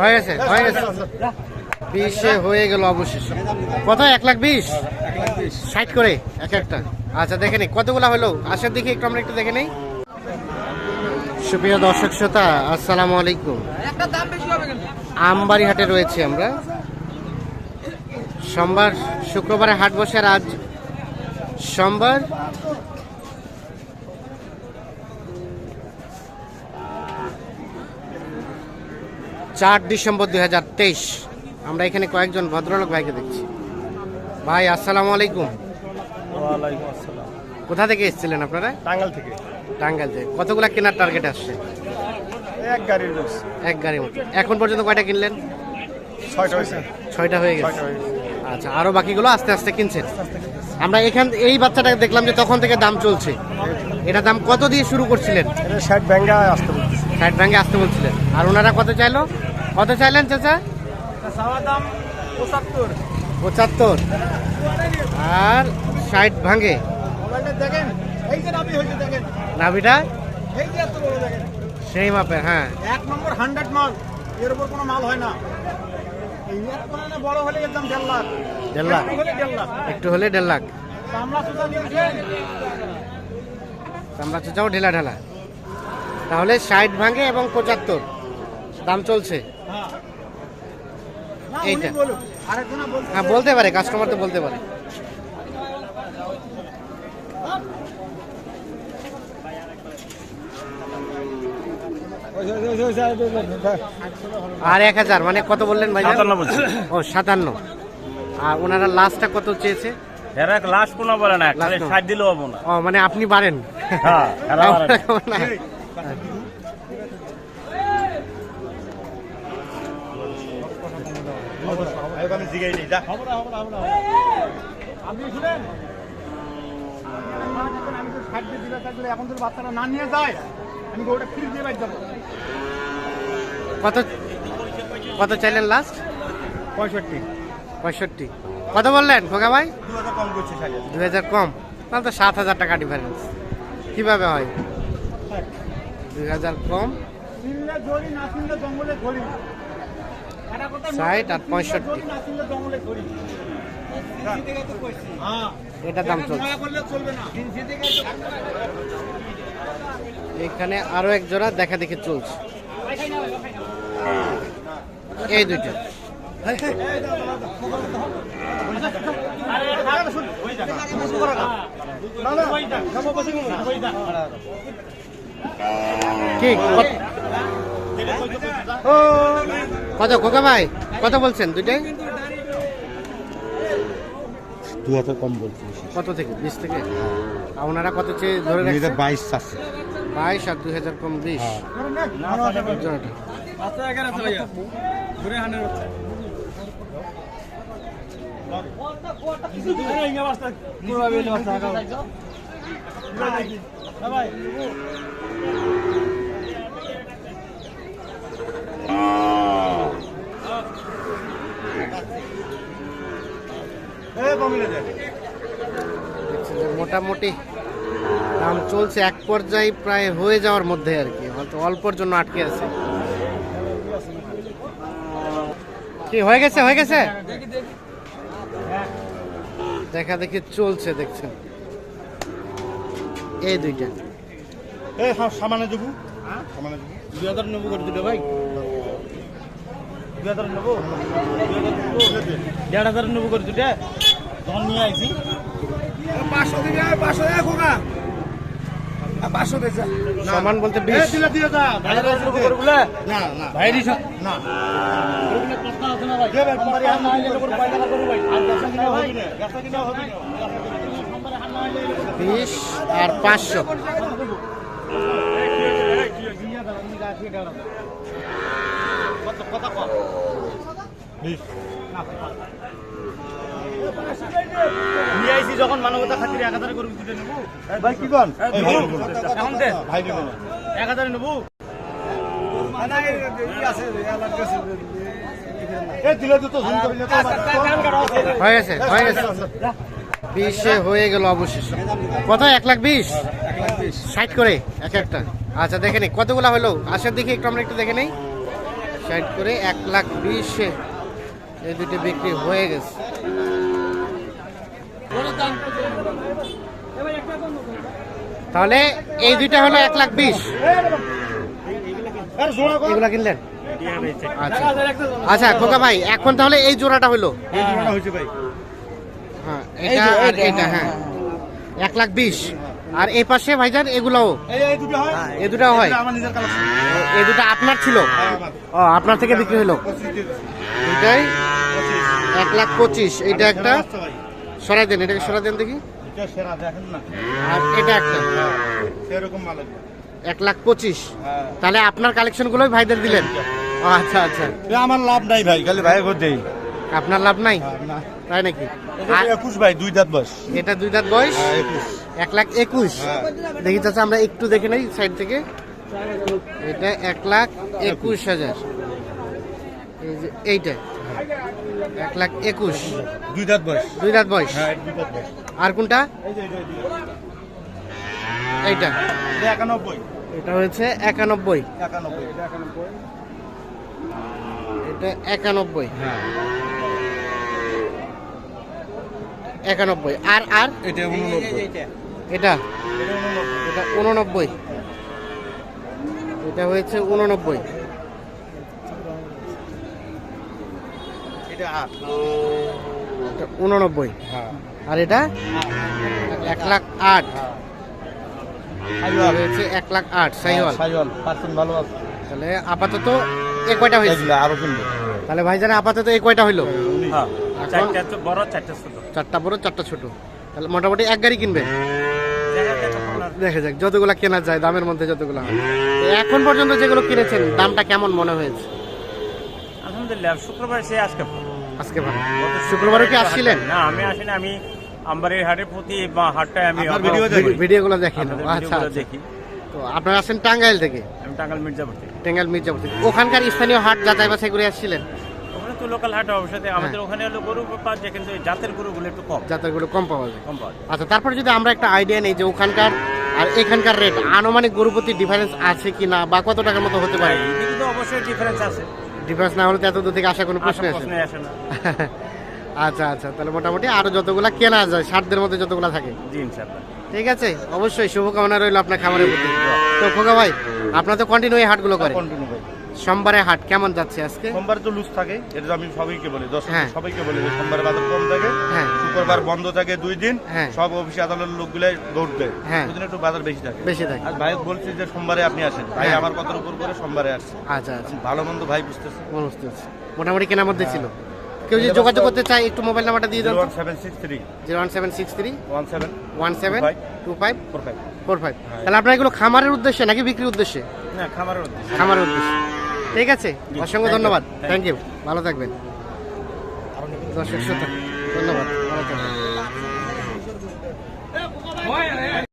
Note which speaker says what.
Speaker 1: হয়ে গেছে হয়ে গেছে। বিশে হয়ে গেল অবশেষে। কত এক লাখ বিশ? ষাট করে এক একটা। আচ্ছা দেখে নিই কতগুলা হলো? আসার দিকে একটু আমরা একটু দেখে নিই। সুপ্রিয় দর্শক শ্রোতা আসসালামু আলাইকুম। আমবাড়ি হাটে রয়েছে আমরা। সোমবার শুক্রবারে হাট বসে আর আজ সোমবার চার ডিসেম্বর দুই হাজার তেইশ। আমরা এখানে কয়েকজন ভদ্রলোক ভাইকে দেখছি। ভাই আসসালামু আলাইকুম। কোথা থেকে এসেছিলেন আপনারা?
Speaker 2: টাঙ্গাল থেকে।
Speaker 1: টাঙ্গাল থেকে। কতগুলা কেনার টার্গেট আসছে?
Speaker 2: এক গাড়ির
Speaker 1: এক মতো। এখন পর্যন্ত কয়টা কিনলেন?
Speaker 2: ছয়টা
Speaker 1: হয়ে গেছে। আচ্ছা আরও বাকিগুলো আস্তে আস্তে কিনছেন? আমরা এখান এই বাচ্চাটাকে দেখলাম যে তখন থেকে দাম চলছে। এটা দাম কত দিয়ে শুরু করছিলেন?
Speaker 2: এটা ষাট ব্যাঙ্গা আসতে বলতেছি
Speaker 1: ষাট আসতে বলছিলেন। আর ওনারা কত চাইলো? কত চাইলেন চাচা?
Speaker 2: দাম পঁচাত্তর।
Speaker 1: পঁচাত্তর। আর ষাট ভাঙে নাভিটা? সেই মাপের হ্যাঁ।
Speaker 2: এক নম্বর হান্ড্রেড মাল এর উপর কোনো মাল হয় না। এই এত বড় হলে একদম দেড় লাখ।
Speaker 1: দেড় লাখ।
Speaker 2: একটু হলে দেড় লাখ। চামড়া
Speaker 1: চাচাও ঢেলা ঢেলা। তাহলে ষাট ভাঙে এবং পঁচাত্তর। দাম চলছে।
Speaker 2: হ্যাঁ
Speaker 1: এইটা। হ্যাঁ বলতে পারে কাস্টমার তো বলতে পারে। আর এক হাজার মানে কত বললেন ভাই? ও সাতান্ন। আর ওনারা লাস্টটা কত চেয়েছে?
Speaker 3: এরা লাস্ট কোনো বলে না। ষাট দিলেও
Speaker 1: ও মানে আপনি বাড়েন।
Speaker 3: হ্যাঁ
Speaker 2: আপনি শুনেন আমি তো ষাট দিয়ে দিলে থাকলে এখন যদি বাচ্চারা না নিয়ে যায় আমি ওটা ফ্রি দিয়ে বাইর যাব
Speaker 1: কত কত চাইলেন লাস্ট
Speaker 2: পঁয়ষট্টি।
Speaker 1: পঁয়ষট্টি। কত বললেন খোকা ভাই?
Speaker 2: দু হাজার কম করছে
Speaker 1: দু হাজার। কম। তাহলে তো সাত হাজার টাকা ডিফারেন্স কীভাবে হয়? দুই হাজার কম। ষাট আর পঁয়ষট্টি। এটা দাম চলছে। এখানে আরও এক জোড়া দেখা দেখে চলছে। এই দুইটা। কি কত- কত খোকা ভাই কত বলছেন দুইটাই
Speaker 4: দু হাজার কম বলছি
Speaker 1: কত থেকে বিশ থেকে ওনারা কত চেয়ে ধরে রাখছে
Speaker 4: বাইশ চাচ্ছে
Speaker 1: বাইশ আর দুই হাজার কম বিশ মোটামুটি দাম চলছে এক পর্যায়ে প্রায় হয়ে যাওয়ার মধ্যে আর কি, হয়তো অল্পর জন্য আটকে আছে। কি, হয়ে গেছে হয়ে গেছে? দেখা দেখি চলছে, দেখছেন। এই দুইটা।
Speaker 4: এই সামানে দেবো সামানে দেবো
Speaker 2: দুই হাজার নেব করে দিলে ভাই। দুই হাজার নেব? দেড় হাজার নেব করে দিলে। যখন নিয়ে আইছি। পাঁচশো দিলে পাঁচশো দেখো না পাঁচশো দিয়েছে।
Speaker 1: সমান বলতে বিশ।
Speaker 2: দিলে দিয়ে যা। ভাই নেব করে বলে।
Speaker 4: না না।
Speaker 2: ভাই দিছ না। দে ভাই। কুমারী হাত না আইলে করে পয়লা টাকা করু ভাই। আর ব্যবসা কিনা হবে না ব্যবসা কিনা হবে না
Speaker 1: বিশ। আর পাঁচশো।
Speaker 2: নিয়ে আইছি যখন মানবতা খাতিরে এক হাজার করে দুটো নেব
Speaker 4: ভাই কি কন।
Speaker 2: এখন
Speaker 4: ভাই
Speaker 2: এক হাজার নেব।
Speaker 1: হয়ে গেছে। হয়ে গেছে। বিশে হয়ে গেল অবশেষে কত এক লাখ বিশ? ষাট করে, এক একটা। আচ্ছা দেখে নি, কতগুলা হলো? আসার দেখি, একটু আমরা একটু দেখে নেই। ষাট করে, এক লাখ বিশে এই দুটো বিক্রি হয়ে গেছে। তাহলে এই দুইটা হলো এক লাখ বিশ। এগুলা কিনলেন? আচ্ছা। আচ্ছা খোকা ভাই, এখন তাহলে এই জোড়াটা হলো?
Speaker 2: ভাই।
Speaker 1: এটা আর এটা হ্যাঁ এক লাখ বিশ। আর এই পাশে ভাইজান এগুলাও?
Speaker 2: এই এই দুটো হয়?
Speaker 1: এ হয়।
Speaker 2: এটা আমার নিজের কালেকশন
Speaker 1: এই দুটো আপনার ছিল? ও আপনার থেকে বিক্রি হলো। দুইটাই? এক লাখ পঁচিশ। এইটা একটা। সরাই দেন এটাকে সরাই দেন দেখি।
Speaker 2: এটা সেরা দেখেন না।
Speaker 1: আর এটা একটা?
Speaker 2: একদম।
Speaker 1: এক লাখ পঁচিশ।
Speaker 2: হ্যাঁ।
Speaker 1: তাহলে আপনার কালেকশন গুলোই ভাইদের দিলেন? আচ্ছা আচ্ছা।
Speaker 2: আমার লাভ নাই ভাই খালি ভাই ঘর দেই।
Speaker 1: আপনার লাভ নাই? তাই নাকি?
Speaker 2: একুশ ভাই দুই দাঁত বস
Speaker 1: এটা দুই দাঁত বয়স?
Speaker 2: হ্যাঁ
Speaker 1: এক লাখ একুশ।
Speaker 2: হ্যাঁ।
Speaker 1: দেখি চাচা আমরা একটু দেখে নেই সাইড থেকে। এটা এক লাখ একুশ হাজার। এই যে এইটা। এক লাখ একুশ।
Speaker 2: দুই দাঁত বস
Speaker 1: দুই দাঁত বয়স?
Speaker 2: হ্যাঁ
Speaker 1: আর কোনটা? এইটা।
Speaker 2: একানব্বই।
Speaker 1: এটা হচ্ছে একানব্বই।
Speaker 2: একানব্বই। এটা একানব্বই। হ্যাঁ।
Speaker 1: একানব্বই। আর আর?
Speaker 2: এটা
Speaker 1: এটা?
Speaker 2: এটা উননব্বই।
Speaker 1: এটা হয়েছে উননব্বই। উননব্বই।
Speaker 2: হ্যাঁ।
Speaker 1: আর এটা? এক লাখ আট।
Speaker 2: সাইওয়াল।
Speaker 1: হয়েছে এক লাখ আট। সাইওয়াল।
Speaker 2: সাইওয়াল। পার্সেন্ট ভালো আছে।
Speaker 1: তাহলে আপাতত এ কয়টা হয়েছে?
Speaker 2: এগুলো আরও কিনবো
Speaker 1: তাহলে ভাইজান আপাতত এই কয়টা হইল?
Speaker 3: হ্যাঁ। চারটা বড় চারটা ছোট।
Speaker 1: চারটা বড় চারটা ছোট। তাহলে মোটামুটি এক গাড়ি কিনবে?
Speaker 3: দেখা যাক
Speaker 1: দেখা যতগুলা কেনা যায় দামের মধ্যে যতগুলো এখন পর্যন্ত যেগুলো কিনেছেন দামটা কেমন মনে হয়েছে?
Speaker 3: আলহামদুলিল্লাহ শুক্রবার সে আজকে
Speaker 1: আজকে ভালো। শুক্রবারও কি আসছিলেন?
Speaker 3: না আমি আসিনি আমি আমবাড়ির হাটের প্রতি বা হাটটায় আমি
Speaker 2: দেখি।
Speaker 1: ভিডিওগুলো দেখেন।
Speaker 3: আপনাদের
Speaker 1: আচ্ছা আচ্ছা।
Speaker 3: দেখি।
Speaker 1: তো আপনারা আসেন টাঙ্গাইল থেকে।
Speaker 3: আমি টাঙ্গাল মির্জাপুর থেকে।
Speaker 1: টাঙ্গাইল মির্জাপুর থেকে। ওখানকার স্থানীয় হাট যাচাই বাছাই করে আসছিলেন?
Speaker 3: ওখানে তো লোকাল হাট অবশ্যই
Speaker 1: হ্যাঁ।
Speaker 3: আমাদের ওখানে হলো গরু পাওয়া যায় কিন্তু জাতের গরুগুলো একটু কম।
Speaker 1: যাত্রাগুলো কম পাওয়া যায়।
Speaker 3: কম পাওয়া যায়।
Speaker 1: আচ্ছা তারপর যদি আমরা একটা আইডিয়া নেই যে ওখানকার আর এখানকার রেট আনুমানিক গরুপতি ডিফারেন্স আছে কি না বা কত টাকার মতো হতে পারে?
Speaker 3: তো অবশ্যই ডিফারেন্স আছে।
Speaker 1: ডিফারেন্স না হলে এত দূর থেকে আসা কোনো প্রশ্ন
Speaker 3: আসে না।
Speaker 1: আচ্ছা আচ্ছা তাহলে মোটামুটি আরও যতগুলা কেনা যায় ষাটদের মধ্যে যতগুলা থাকে।
Speaker 3: জি
Speaker 1: ঠিক আছে অবশ্যই শুভকামনা রইল আপনার খামারের প্রতি। তো খোকা ভাই আপনার তো কন্টিনিউ এই হাটগুলো করে
Speaker 2: কন্টিনিউ ভাই
Speaker 1: সোমবারে হাট কেমন যাচ্ছে আজকে?
Speaker 2: সোমবার তো লুজ থাকে এটা আমি সবাইকে বলি দর্শক
Speaker 1: হ্যাঁ।
Speaker 2: সবাইকে বলি যে সোমবার বাজার কম থাকে
Speaker 1: হ্যাঁ।
Speaker 2: শুক্রবার বন্ধ থাকে দুই দিন
Speaker 1: হ্যাঁ।
Speaker 2: সব অফিস আদালতের লোকগুলাই দৌড় দেয়
Speaker 1: হ্যাঁ।
Speaker 2: ওই একটু বাজার বেশি থাকে।
Speaker 1: বেশি থাকে।
Speaker 2: আর ভাই বলছি যে সোমবারে আপনি আসেন ভাই
Speaker 1: হ্যাঁ।
Speaker 2: আমার কথার উপর করে সোমবারে আসছে।
Speaker 1: আচ্ছা আচ্ছা।
Speaker 2: ভালো মন্দ ভাই বুঝতেছে।
Speaker 1: বুঝতে পারছি। মোটামুটি কেনার মধ্যে ছিল। কেউ যদি যোগাযোগ করতে চায় একটু মোবাইল নাম্বারটা দিয়ে দেন
Speaker 2: one seven six three.
Speaker 1: Zero one seven six three.
Speaker 2: One seven.
Speaker 1: One seven. Two five.
Speaker 2: Four five.
Speaker 1: Four five.
Speaker 2: হ্যাঁ।
Speaker 1: তাহলে আপনার এগুলো খামারের উদ্দেশ্যে নাকি বিক্রির উদ্দেশ্যে?
Speaker 3: না খামারের উদ্দেশ্যে।
Speaker 1: খামারের উদ্দেশ্যে। ঠিক আছে অসংখ্য ধন্যবাদ। থ্যাংক ইউ ভালো থাকবেন। দর্শক ধন্যবাদ। ভালো থাকবেন।